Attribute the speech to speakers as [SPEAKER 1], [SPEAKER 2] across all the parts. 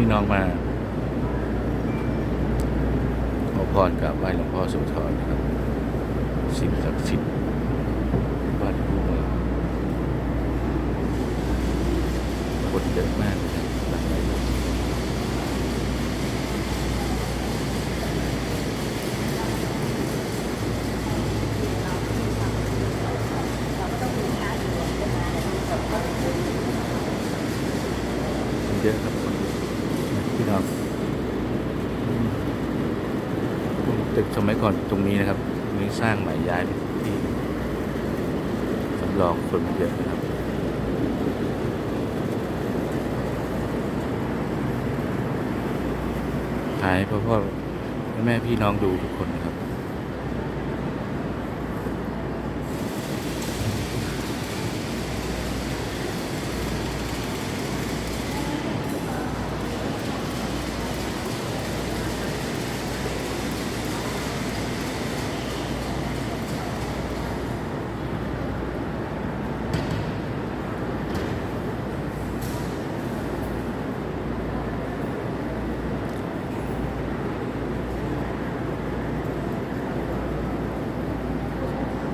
[SPEAKER 1] พี่น้องมาขอพรกับไหว้หลวงพ่อโสธรนะครับสิ่งศักดิ์สิทธิ์บ้านคู่เมืองคนเยอะมากเลยครับหลังไหลเยอะครับ ครับตึกสมัยก่อนตรงนี้นะครับนี้สร้างใหม่ย้ายไปที่สำรองคนเยอะนะครับถ่ายให้พ่อพ่อแม่พี่น้องดูทุกคนนะครับ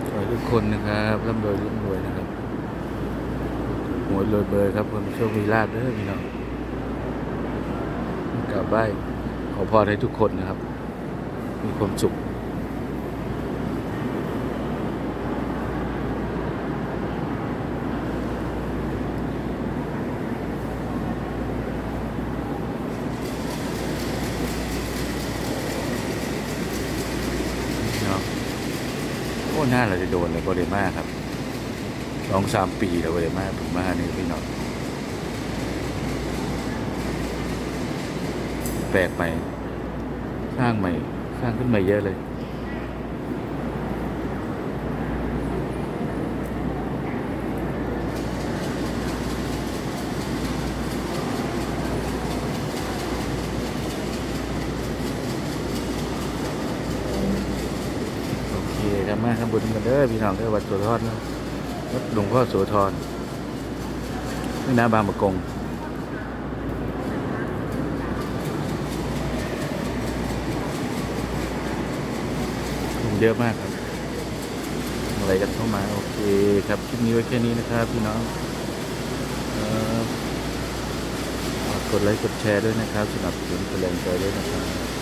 [SPEAKER 1] ขอให้ ทุกคนนะครับร่ำรวยร่ำรวยนะครับหวยรวยเบอร์ครับคนโชคมีลาดเด้อพี่น้องกลับบ้านขอพรให้ทุกคนนะครับ มีความสุขเนาะ โอ้ หน้าเราจะโดนเลยโบเดมาครับสองสามปีแล้วโบเดมาผมมานี่พี่น้องแปลกใหม่ สร้างใหม่ สร้างขึ้นใหม่เยอะเลย โอเคครับมาทำบุญกันเด้อพี่น้องเด้อวัดโสธรเนะวัดหลวงพ่อโสธรนี่นาบางประกงคนเยอะมากครับอะไรกันเข้ามา โอเคครับ คลิปนี้ไว้แค่นี้นะครับ พี่น้องกดไลค์กดแชร์ด้วยนะครับสนับสนุนเป็นแรงใจด้วยนะครับ